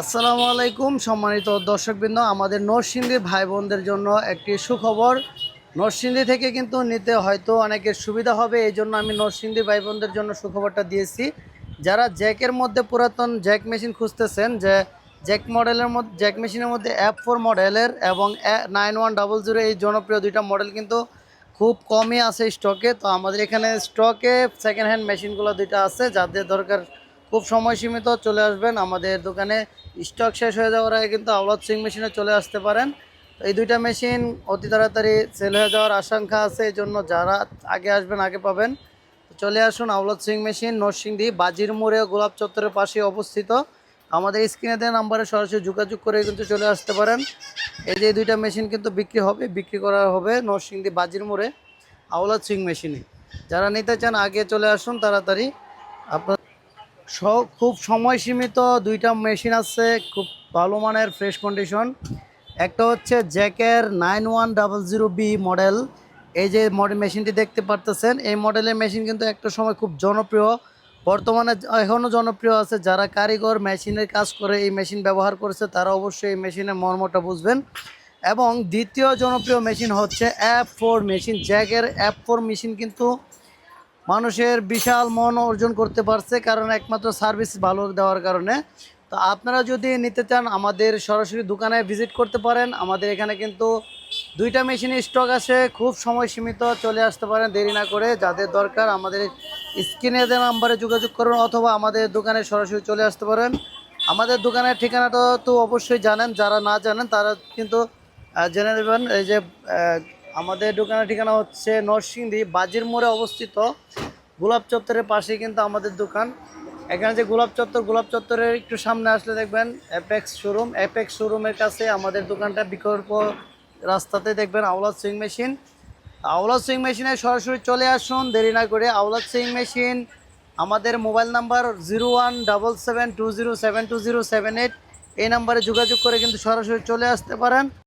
আসসালামু আলাইকুম, সম্মানিত দর্শকবৃন্দ। আমাদের নরসিংদীর ভাই বোনদের জন্য একটি সুখবর। নরসিংদী থেকে কিন্তু নিতে হয়তো অনেকের সুবিধা হবে এই জন্য আমি নরসিংদী ভাই বোনদের জন্য সুখবরটা দিয়েছি। যারা জ্যাকের মধ্যে পুরাতন জ্যাক মেশিন খুঁজতেছেন, যে জ্যাক মডেলের মধ্যে, জ্যাক মেশিনের মধ্যে অ্যাপ ফোর মডেলের এবং নাইন ওয়ান ডাবল জিরো এই জনপ্রিয় দুইটা মডেল কিন্তু খুব কমই আছে স্টকে। তো আমাদের এখানে স্টকে সেকেন্ড হ্যান্ড মেশিনগুলো দুইটা আছে, যাদের দরকার খুব সময় সীমিত চলে আসবেন আমাদের দোকানে। স্টক শেষ হয়ে যাওয়ার আগে কিন্তু আওলাদ সিং মেশিনে চলে আসতে পারেন। এই দুইটা মেশিন অতি তাড়াতাড়ি সেল হয়ে যাওয়ার আশঙ্কা আছে এই জন্য যারা আগে আসবেন আগে পাবেন। চলে আসুন আওলাদ সিং মেশিন, নরসিংদী, বাজির মোড়ে, গোলাপ চত্বরের পাশে অবস্থিত। আমাদের স্ক্রিনে দেওয়া নাম্বারে সরাসরি যোগাযোগ করে কিন্তু চলে আসতে পারেন। এই যে দুইটা মেশিন কিন্তু বিক্রি হবে, বিক্রি করা হবে নরসিংদী, বাজির মোড়ে আওলাদ সিং মেশিনে। যারা নিতে চান আগে চলে আসুন তাড়াতাড়ি। আপনার খুব সময় সীমিত দুইটা মেশিন আছে, খুব ভালো মানের ফ্রেশ কন্ডিশন একটা হচ্ছে জ্যাকের nine one double zero B model. এই যে মডেল মেশিনটি দেখতে পারতেছেন, এই মডেলের মেশিন কিন্তু একটা সময় খুব জনপ্রিয়। বর্তমানে এখনও জনপ্রিয় আছে, যারা কারিগর মেশিনের কাজ করে এই মেশিন ব্যবহার করেছে, তারা অবশ্যই এই মেশিনের মর্মটা বুঝবেন। এবং দ্বিতীয় জনপ্রিয় মেশিন হচ্ছে অ্যাপ ফোর মেশিন জ্যাকের অ্যাপ ফোর মেশিন কিন্তু মানুষের বিশাল মন অর্জন করতে পারছে, কারণ একমাত্র সার্ভিস ভালো দেওয়ার কারণে। তো আপনারা যদি নিতে চান, আমাদের সরাসরি দোকানে ভিজিট করতে পারেন। আমাদের এখানে কিন্তু দুইটা মেশিনের স্টক আছে, খুব সময় সীমিত, চলে আসতে পারেন, দেরি না করে। যাদের দরকার, আমাদের স্ক্রিনে দেওয়া নাম্বারে যোগাযোগ করুন, অথবা আমাদের দোকানে সরাসরি চলে আসতে পারেন। আমাদের দোকানের ঠিকানাটা তো অবশ্যই জানেন, যারা না জানেন, তারা কিন্তু জেনে নেবেন। এই যে আমাদের দোকানের ঠিকানা হচ্ছে নরসিংদী, বাজির মোড়ে অবস্থিত। গোলাপ চত্বরের পাশেই কিন্তু আমাদের দোকান। এখানে যে গোলাপ চত্বর, গোলাপ চত্বরের একটু সামনে আসলে দেখবেন অ্যাপেক্স শোরুম অ্যাপেক্স শোরুমের কাছে আমাদের দোকানটা বিকল্প রাস্তাতে দেখবেন Awlad sewing machine Awlad sewing মেশিনে সরাসরি চলে আসুন, দেরি না করে আওলাদ সুইং মেশিন আমাদের mobile number zero one double seven two zero seven two zero seven eight এই নাম্বারে যোগাযোগ করে কিন্তু সরাসরি চলে আসতে পারেন।